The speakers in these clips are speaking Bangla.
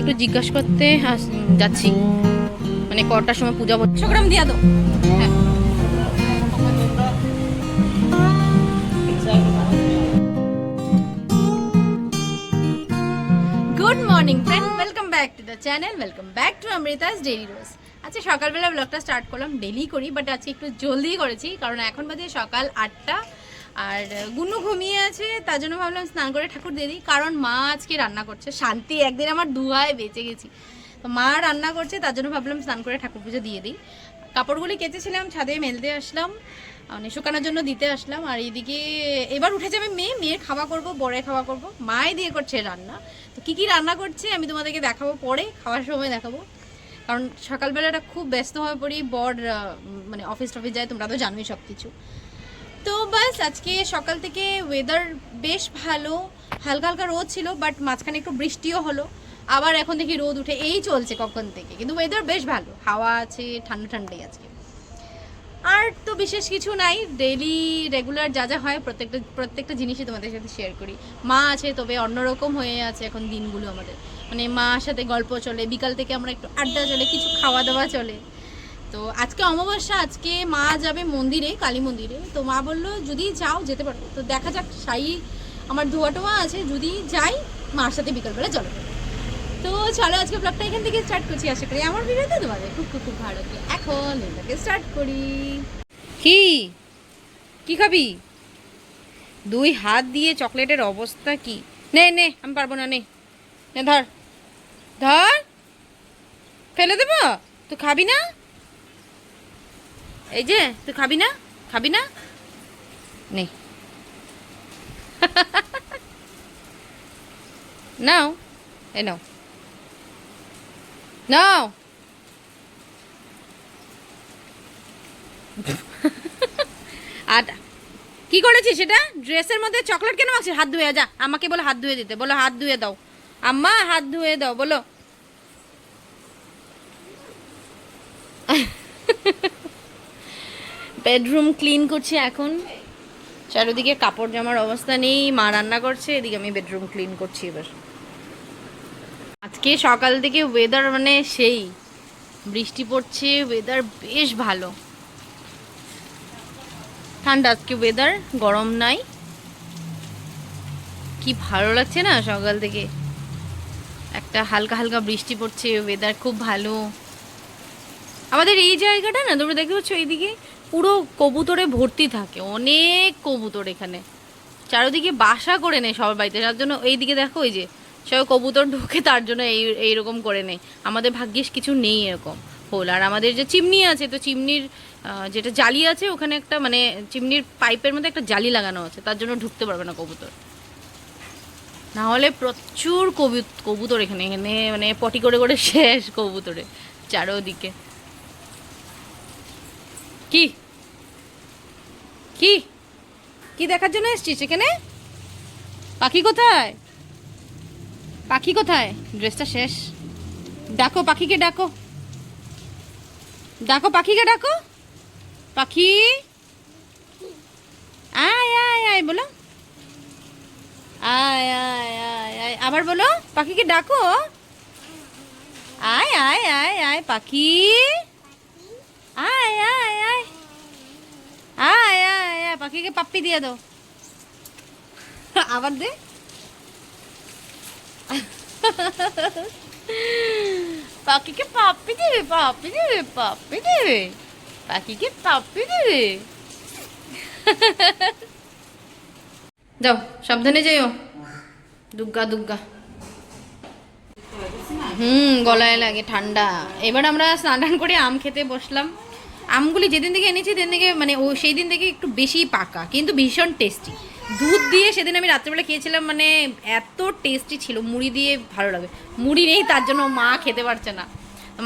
একটু জিজ্ঞাসা করতে যাচ্ছি। মানে কটার সময় পূজা হচ্ছে গ্রাম দিয়া হ্যাঁ। Good morning friend welcome back to the channel welcome back to Amrita's daily রোজ আচ্ছা সকালবেলা ব্লগটা স্টার্ট করলাম ডেলি করি বাট আজকে একটু জলদি করেছি, কারণ এখন বাজে সকাল আটটা। আর গুনু ঘুমিয়ে আছে, তার জন্য ভাবলাম স্নান করে ঠাকুর দিয়ে দিই। কারণ মা আজকে রান্না করছে। শান্তি, একদিন আমার দুহায় বেঁচে গেছি। তো মা রান্না করছে, তার জন্য ভাবলাম স্নান করে ঠাকুর পুজো দিয়ে দিই। কাপড়গুলি কেচেছিলাম, ছাদে মেলতে আসলাম। মানে শুকানোর জন্য দিতে আসলাম। আর এইদিকে এবার উঠে যাবে মেয়ে, মেয়ের খাওয়া করব বড়ে খাওয়া করব। মাই দিয়ে করছে রান্না। তো কী কী রান্না করছে আমি তোমাদেরকে দেখাবো পরে, খাওয়ার সময় দেখাবো। কারণ সকালবেলাটা খুব ব্যস্ত হয়ে পড়ি, বর মানে অফিস টফিস যায়, তোমরা তো জানোই সব কিছু তো বাস, আজকে সকাল থেকে ওয়েদার বেশ ভালো। হালকা হালকা রোদ ছিল বাট মাঝখানে একটু বৃষ্টিও হলো। আবার এখন দেখি রোদ উঠে, এই চলছে কখন থেকে। কিন্তু ওয়েদার বেশ ভালো, হাওয়া আছে, ঠান্ডা ঠান্ডাই আজকে। আর তো বিশেষ কিছু নাই ডেলি রেগুলার যা যা হয়, প্রত্যেকটা প্রত্যেকটা জিনিসই তোমাদের সাথে শেয়ার করি। মা আছে, তবে অন্যরকম হয়ে আছে এখন দিনগুলো আমাদের। মানে মার সাথে গল্প চলে, বিকাল থেকে আমরা একটু আড্ডা চলে, কিছু খাওয়া দাওয়া চলে। তো আজকে অমাবস্যা, আজকে মা যাবে মন্দিরে, কালী মন্দিরে। তো মা বলল, যদি যাও যেতে পারো। তো দেখা যাক, সাই, আমার ধোয়া টোয়া আছে, যদি যাই, মার সাথে বিকালবেলা চলে। তো চলো, আজকে ব্লগটা এখান থেকে স্টার্ট করছি, আশা করি আমার ভিডিওতে তোমাদের খুব খুব খুব ভালো লাগে। এখন এটাকে স্টার্ট করি। কি? কি খাবি? দুই হাত দিয়ে চকলেটের অবস্থা কি? নে নে, আমি পারব না, নে। নে, ধর। ধর। ফেলে দেবো? তুই খাবি না? এই যে, তুই খাবি না? খাবি না? নে। নাও এ নাও। নাও। আর কি করেছিস সেটা? ড্রেসের মধ্যে চকলেট কেন মাখছিস? হাত ধুয়ে, যা। আমাকে বলো হাত ধুয়ে দিতে। বলো হাত ধুয়ে দাও। আম্মা, হাত ধুয়ে দাও। বলো। বেডরুম ক্লিন করছি এখন। চারিদিকে কাপড় জামার অবস্থা নেই, মা রান্না করছে, এদিকে আমি বেডরুম ক্লিন করছি এবার। আজকে সকাল থেকে ওয়েদার মানে সেই, বৃষ্টি পড়ছে ওয়েদার বেশ ভালো। ঠান্ডা, আজকে ওয়েদার গরম নাই। কি ভালো লাগছে না সকাল থেকে? একটা হালকা হালকা বৃষ্টি পড়ছে ওয়েদার খুব ভালো। আমাদের এই জায়গাটা না, তোমরা দেখতে পাচ্ছ এইদিকে? পুরো কবুতরে ভর্তি থাকে, অনেক কবুতর এখানে। চারিদিকে বাসা করে নেয় সবার বাড়িতে তার জন্য এইদিকে দেখো ওই যে সব কবুতর ঢুকে, তার জন্য এই, এইরকম করে নেয়। আমাদের ভাগ্যিস কিছু নেই এরকম হোল। আর আমাদের যে চিমনি আছে, তো চিমনির যেটা জালি আছে, ওখানে একটা মানে চিমনির পাইপের মধ্যে একটা জালি লাগানো আছে, তার জন্য ঢুকতে পারবে না কবুতর। না হলে প্রচুর কবু কবুতর এখানে এখানে মানে পটি করে করে শেষ কবুতরে, চারোদিকে। কি? কি? কি দেখার জন্য এসছিস এখানে? পাখি কোথায়? পাখি কোথায়? ড্রেসটা শেষ। ডাকো পাখিকে, ডাকো। ডাকো পাখিকে, ডাকো। পাখি। আয় আয় আয়, বলো। আয় আয় আয় আয়। আবার বলো, পাখিকে ডাকো। আয় আয় আয় আয়, পাখি। আয় আয় আয় আয় আয় পাখিকে পাপ্পি দিয়ে দাও আবার দে পাখিকে পাপ্পি দেবে পাপ্পি দেবে পাপ্পি দেবে পাখিকে পাপ্পি দেবে যাও সাবধানে যাইও দুগ্গা দুগ্গা হুম গলায় লাগে ঠান্ডা এবার আমরা স্নান করে আম খেতে বসলাম আমগুলি যেদিন থেকে এনেছি সেদিন থেকে মানে ও সেই দিন থেকে একটু বেশি পাকা কিন্তু ভীষণ টেস্টি দুধ দিয়ে সেদিন আমি রাত্রেবেলা খেয়েছিলাম মানে এত টেস্টি ছিল মুড়ি দিয়ে ভালো লাগে। মুড়ি নেই তার জন্য মা খেতে পারছে না।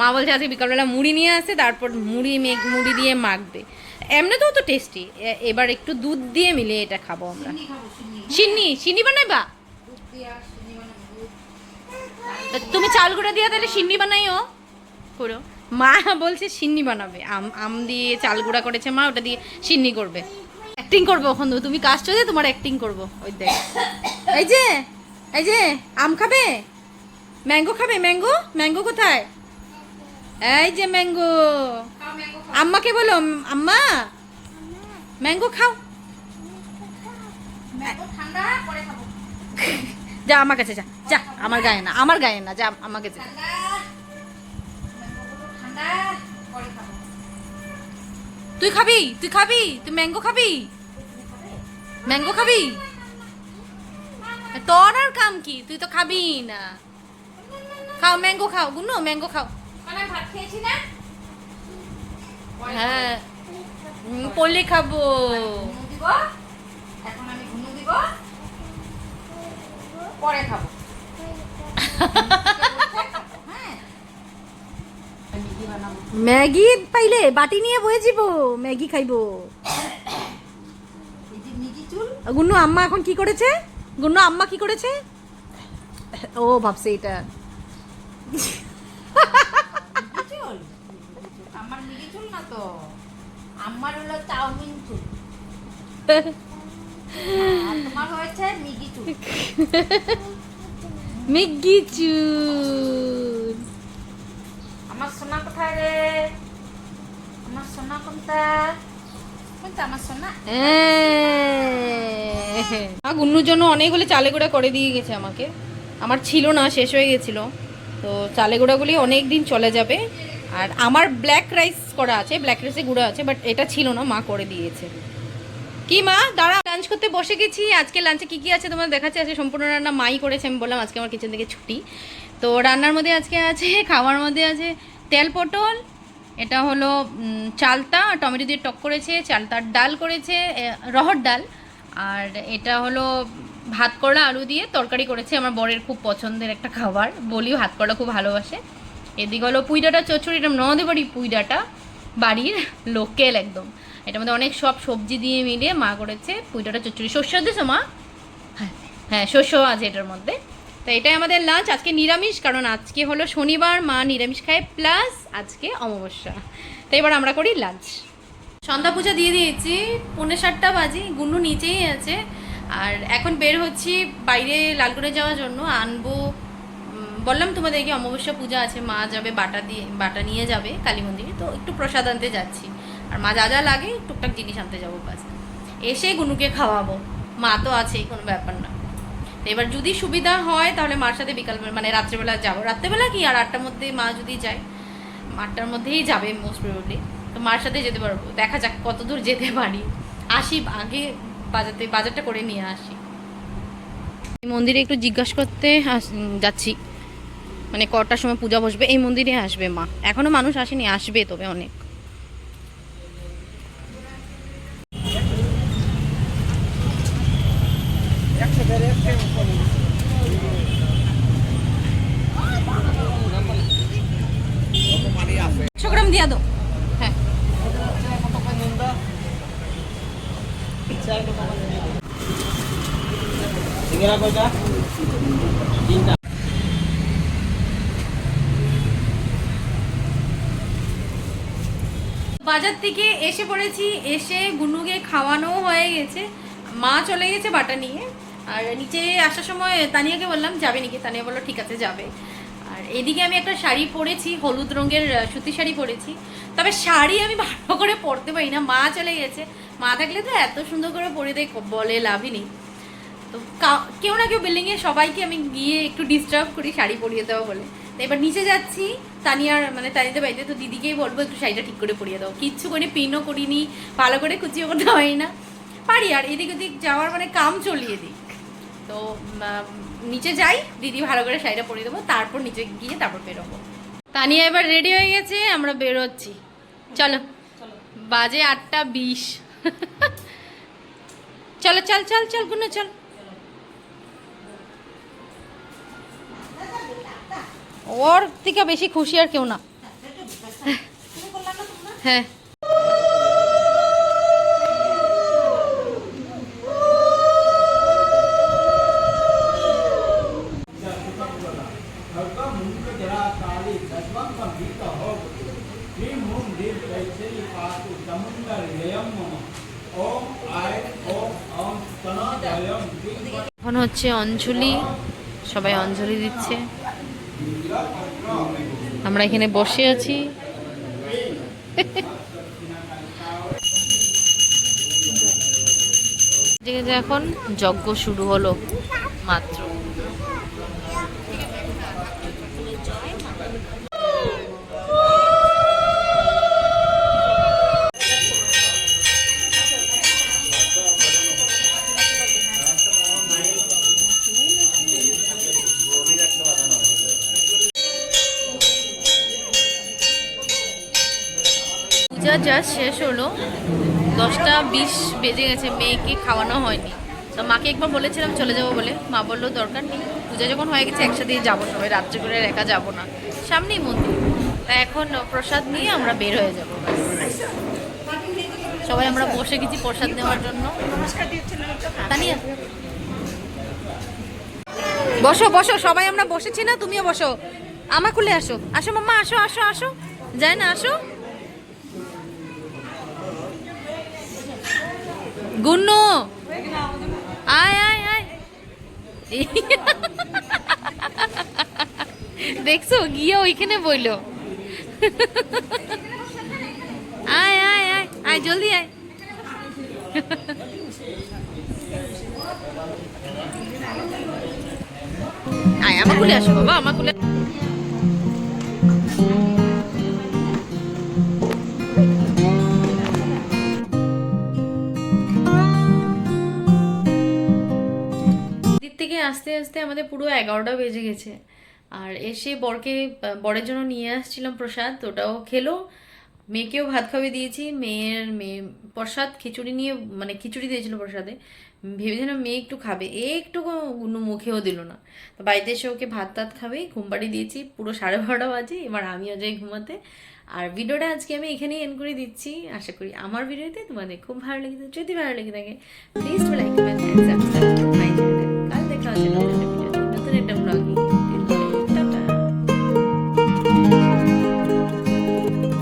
মা বলছে আজকে বিকালবেলা মুড়ি নিয়ে আসে তারপর মুড়ি মেঘ মুড়ি দিয়ে মাখবে। এমনিতেও তো টেস্টি এবার একটু দুধ দিয়ে মিলে এটা খাব আমরা। সিন্নি সিন্নি। বানাইবা তুমি চাল গুঁড়া দিয়ে তাহলে সিন্নি বানাইও। করো মা বলছে সিন্নি বানাবে। আম আম দিয়ে চাল গুঁড়া করেছে মা ওটা দিয়ে সিন্নি করবে। অ্যাক্টিং করব ওখান। তুমি কাজ চলে তোমার অ্যাক্টিং করব। ওই দেখ। এই যে এই যে আম খাবে? ম্যাঙ্গো খাবে? ম্যাঙ্গো ম্যাঙ্গো কোথায়? এই যে ম্যাঙ্গো আম্মাকে বলো আম্মা। ম্যাঙ্গো খাও। যা আমার কাছে যা। যা আমার গায়ে না আমার গায়ে না যা আমার কাছে। তুই খাবি? তুই খাবি? তুই ম্যাঙ্গো খাবি? ম্যাঙ্গো খাবি? তোর আর কাম কি? তুই তো খাবি না। খাও ম্যাঙ্গো খাও। গুনো ম্যাঙ্গো খাও। মানে ভাত খেয়েছি না? হ্যাঁ। পড়লে খাব। এখন আমি দিব। পরে খাব হ্যাঁ ম্যাগি পাইলে বাটি নিয়ে বয়ে যাব ম্যাগি খাইবো। গুন্নু আম্মা এখন কি করেছে? গুন্নু আম্মা কি করেছে? ও ভাবছে এটা। আমার মিগি চুল। না তো আমার হলো চাউমিন চুল তোমার হয়েছে মিগি চুল। ম্যাগি চুল আমার সোনা কোথায় রে আমার সোনা কোনটা কোনটা আমার সোনা গুন্নুর জন্য অনেকগুলি চালে গুঁড়া করে দিয়ে গেছে আমাকে। আমার ছিল না শেষ হয়ে গেছিল। তো চালে গুঁড়াগুলি অনেক দিন চলে যাবে। আর আমার ব্ল্যাক রাইস করা আছে ব্ল্যাক রাইসে গুঁড়া আছে বাট এটা ছিল না মা করে দিয়েছে। কি মা? দাঁড়া লাঞ্চ করতে বসে গেছি। আজকে লাঞ্চে কি কি আছে তোমার দেখাচ্ছে? আজকে সম্পূর্ণ রান্না মাই করেছে আমি বললাম আজকে আমার কিচেন থেকে ছুটি। তো রান্নার মধ্যে আজকে আছে খাওয়ার মধ্যে আছে তেল পটল, এটা হলো চালতা, টমেটো দিয়ে টক করেছে, চালতার ডাল করেছে রহর ডাল, আর এটা হলো ভাত করলা আলু দিয়ে তরকারি করেছে, আমার বরের খুব পছন্দের একটা খাবার, বলিও ভাত করলা খুব ভালোবাসে। এদিকে হলো পুইডাটা চচ্চড়ি, এটা নদে বাড়ি পুইডাটা, বাড়ির লোকেল একদম। এটার মধ্যে অনেক সব সবজি দিয়ে মিলিয়ে মা করেছে পুইডাটা চচ্চড়ি। শস্য দিয়েছ মা? হ্যাঁ হ্যাঁ শস্য আছে এটার মধ্যে। তো এটাই আমাদের লাঞ্চ আজকে নিরামিষ, কারণ আজকে হলো শনিবার, মা নিরামিষ খায় প্লাস আজকে অমাবস্যা। তো এবার আমরা করি লাঞ্চ সন্ধ্যা পূজা দিয়ে দিয়েছি, পৌনে সাতটা বাজি গুন্নু নিচেই আছে। আর এখন বের হচ্ছি বাইরে লালগড়ে যাওয়ার জন্য, আনব বললাম তোমাদেরকে অমাবস্যা পূজা আছে, মা যাবে, বাটা দিয়ে, বাটা নিয়ে যাবে কালী মন্দিরে, তো একটু প্রসাদ আনতে যাচ্ছি। আর মা যা যা লাগে, টুকটাক জিনিস আনতে যাব বাস। এসে গুনুকে খাওয়াবো। মা তো আছেই, কোনো ব্যাপার না। এবার যদি সুবিধা হয়, তাহলে মার সাথে বিকাল মানে রাত্রেবেলা যাব। রাত্রেবেলা কি? আর আটটার মধ্যে মা যদি যায়, আটটার মধ্যেই যাবে মোস্ট প্রবলি তো মার সাথে যেতে পারব। দেখা যাক কত দূর যেতে পারি। আসি, আগে বাজাতে, বাজারটা করে নিয়ে আসি। মন্দিরে একটু জিজ্ঞাসা করতে যাচ্ছি। মানে কটার সময় পূজা বসবে? এই মন্দিরে আসবে মা। এখনও মানুষ আসেনি, আসবে তবে অনেক একশো গ্রাম দিয়া দাও হ্যাঁ কয়টা? তিনটা। বাজার থেকে এসে পড়েছি, এসে গুনুকে খাওয়ানো হয়ে গেছে। মা চলে গেছে বাটা নিয়ে। আর নিচে আসার সময় তানিয়াকে বললাম, যাবে নাকি? তানিয়া বলল, ঠিক আছে, যাবে। আর এদিকে আমি একটা শাড়ি পরেছি, হলুদ রঙের সুতি শাড়ি পরেছি। তবে শাড়ি আমি ভালো করে পরতে পারি না। মা চলে গেছে। মা থাকলে তো এত সুন্দর করে পরে দেখ, বলে লাভই নেই। তো কেউ না কেউ বিল্ডিংয়ে সবাইকে আমি গিয়ে একটু ডিস্টার্ব করি, শাড়ি পরিয়ে দেওয়া বলে। তো এবার নিচে যাচ্ছি, তানিয়ার মানে তানিতে বাড়িতে তো দিদিকেই বলব, একটু শাড়িটা ঠিক করে পরিয়ে দাও। কিচ্ছু করে পিনও করিনি, ভালো করে কুচিও করতে হয় না। পারি, আর এদিক ওদিক যাওয়ার মানে কাম চলিয়ে দিই তো নিচে যাই, দিদি ভালো করে শাড়িটা পরিয়ে দেবো, তারপর নিচে গিয়ে তারপর বেরোবো। তানিয়া এবার রেডি হয়ে গেছে, আমরা বেরোচ্ছি। চলো, বাজে আটটা বিশ। চলো, চল চল চল, গুনো, চল। ওর থেকে বেশি খুশি আর কেউ না। হ্যাঁ। এখন হচ্ছে অঞ্জলি। সবাই অঞ্জলি দিচ্ছে। আমরা এখানে বসে আছি। এখন যজ্ঞ শুরু হলো মাত্র। জাস্ট শেষ হলো। দশটা বিশ বেজে গেছে, মেয়েকে খাওয়ানো হয়নি। তো মাকে একবার বলেছিলাম চলে যাব বলে। মা বলল, দরকার নেই। পূজা যখন হয়ে গেছে, একসাথেই যাব সবাই, রাত্রে করে একা যাব না। সামনেই মন্দির। তা এখন প্রসাদ নিয়ে আমরা বের হয়ে যাব। সবাই আমরা বসে গেছি প্রসাদ নেওয়ার জন্য। বসো বসো, সবাই আমরা বসেছি না, তুমিও বসো। আমার খুলে আসো। আসো মাম্মা, আসো আসো আসো। যায় না, আসো। গুন্নু। আয় আয় আয়। দেখছ, গিয়ে ওইখানে বইলো। আয় আয় আয় আয়, জলদি আয়। আয়, আমার কুলে আসো, বাবা, আমার কুলে আস্তে আস্তে আমাদের পুরো এগারোটা বেজে গেছে। আর এসে বরকে, বরের জন্য নিয়ে আসছিলাম প্রসাদ, ওটাও খেলো। মেয়েকেও ভাত খাওয়িয়ে দিয়েছি, মেয়ের মেয়ে প্রসাদ খিচুড়ি নিয়ে মানে খিচুড়ি দিয়েছিল প্রসাদে। ভেবেছিলাম মেয়ে একটু খাবে, একটু কোনো মুখেও দিল না। তো বাড়িতে এসে ওকে ভাত টাত খাবে, ঘুম পাড়ি দিয়েছি, পুরো সাড়ে বারোটা বাজে, এবার আমিও যাই ঘুমাতে। আর ভিডিওটা আজকে আমি এখানেই এন্ড করে দিচ্ছি। আশা করি আমার ভিডিওতে তোমাদের খুব ভালো লেগেছে যদি ভালো লেগে থাকে প্লিজ লাইক